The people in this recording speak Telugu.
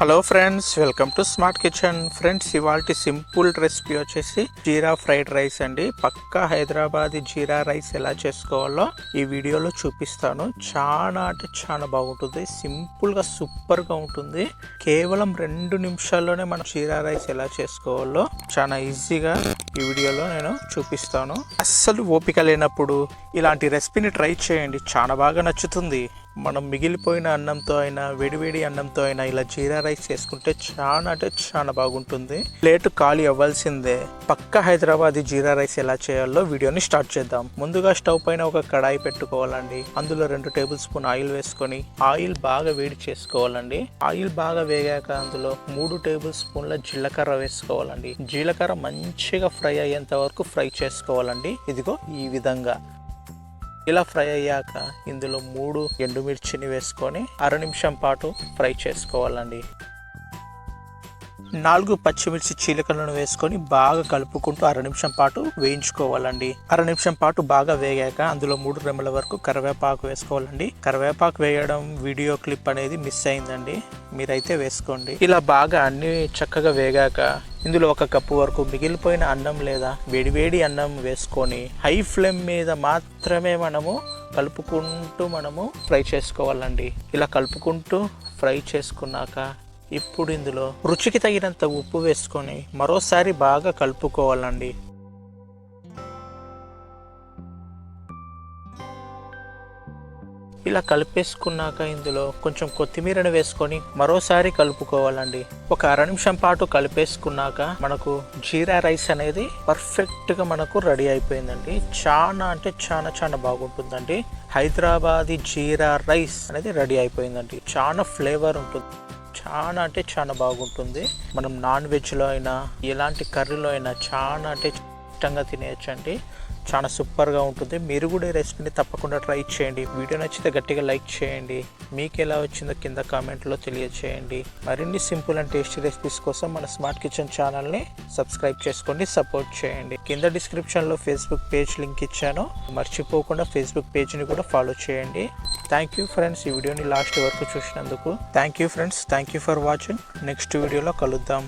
Hello friends welcome to smart kitchen friends ఇవాళ సింపుల్ రెసిపీ వచ్చేసి జీరా ఫ్రైడ్ రైస్ అండి. పక్కా హైదరాబాద్ జీరా రైస్ ఎలా చేసుకోవాలో ఈ వీడియోలో చూపిస్తాను. చాలా అంటే చాలా బాగుంటుంది. సింపుల్గా సూపర్గా ఉంటుంది. కేవలం రెండు నిమిషాల్లోనే మనం జీరా రైస్ ఎలా చేసుకోవాలో చాలా ఈజీగా ఈ వీడియోలో నేను చూపిస్తాను. అస్సలు ఓపిక లేనప్పుడు ఇలాంటి రెసిపీని ట్రై చేయండి. చాలా బాగా నచ్చుతుంది. మనం మిగిలిపోయిన అన్నంతో అయినా వేడివేడి అన్నంతో అయినా ఇలా జీరా రైస్ చేసుకుంటే చాలా అంటే చాలా బాగుంటుంది. ప్లేట్ ఖాళీ అవ్వాల్సిందే. పక్క హైదరాబాద్ జీరా రైస్ ఎలా చేయాలో వీడియోని స్టార్ట్ చేద్దాం. ముందుగా స్టవ్ పైన ఒక కడాయి పెట్టుకోవాలండి. అందులో రెండు టేబుల్ స్పూన్ ఆయిల్ వేసుకొని ఆయిల్ బాగా వేడి చేసుకోవాలండి. ఆయిల్ బాగా వేగాక అందులో మూడు టేబుల్ స్పూన్ల జీలకర్ర వేసుకోవాలండి. జీలకర్ర మంచిగా ఫ్రై అయ్యేంత వరకు ఫ్రై చేసుకోవాలండి. ఇదిగో ఈ విధంగా. ఇలా ఫ్రై అయ్యాక ఇందులో మూడు ఎండుమిర్చిని వేసుకొని అర నిమిషం పాటు ఫ్రై చేసుకోవాలండి. నాలుగు పచ్చిమిర్చి చీలకలను వేసుకొని బాగా కలుపుకుంటూ అర నిమిషం పాటు వేయించుకోవాలండి. అర నిమిషం పాటు బాగా వేగాక అందులో మూడు రెమ్మల వరకు కరివేపాకు వేసుకోవాలండి. కరివేపాకు వేయడం వీడియో క్లిప్ అనేది మిస్ అయిందండి. మీరైతే వేసుకోండి. ఇలా బాగా అన్ని చక్కగా వేగాక ఇందులో ఒక కప్పు వరకు మిగిలిపోయిన అన్నం లేదా వేడివేడి అన్నం వేసుకొని హై ఫ్లేమ్ మీద మాత్రమే మనము కలుపుకుంటూ మనము ఫ్రై చేసుకోవాలండి. ఇలా కలుపుకుంటూ ఫ్రై చేసుకున్నాక ఇప్పుడు ఇందులో రుచికి తగినంత ఉప్పు వేసుకొని మరోసారి బాగా కలుపుకోవాలండి. ఇలా కలిపేసుకున్నాక ఇందులో కొంచెం కొత్తిమీరను వేసుకొని మరోసారి కలుపుకోవాలండి. ఒక అర నిమిషం పాటు కలిపేసుకున్నాక మనకు జీరా రైస్ అనేది పర్ఫెక్ట్గా మనకు రెడీ అయిపోయిందండి. చాలా అంటే చాలా చాలా బాగుంటుందండి. హైదరాబాదీ జీరా రైస్ అనేది రెడీ అయిపోయిందండి. చాలా ఫ్లేవర్ ఉంటుంది. చాలా అంటే చాలా బాగుంటుంది. మనం నాన్ వెజ్లో అయినా ఎలాంటి కర్రీలో అయినా చాలా అంటే ఇష్టంగా తినేయచ్చండి. చాలా సూపర్గా ఉంటుంది. మీరు కూడా ఈ రెసిపీని తప్పకుండా ట్రై చేయండి. వీడియో నచ్చితే గట్టిగా లైక్ చేయండి. మీకు ఎలా వచ్చిందో కింద కామెంట్లో తెలియచేయండి. మరిన్ని సింపుల్ అండ్ టేస్టీ రెసిపీస్ కోసం మన స్మార్ట్ కిచెన్ ఛానల్ని సబ్స్క్రైబ్ చేసుకోండి సపోర్ట్ చేయండి. కింద డిస్క్రిప్షన్లో ఫేస్బుక్ పేజ్ లింక్ ఇచ్చాను. మర్చిపోకుండా ఫేస్బుక్ పేజ్ని కూడా ఫాలో చేయండి. Thank you friends. ఈ వీడియోని లాస్ట్ వరకు చూసినందుకు thank you friends. Thank you for watching. Next వీడియోలో కలుద్దాం.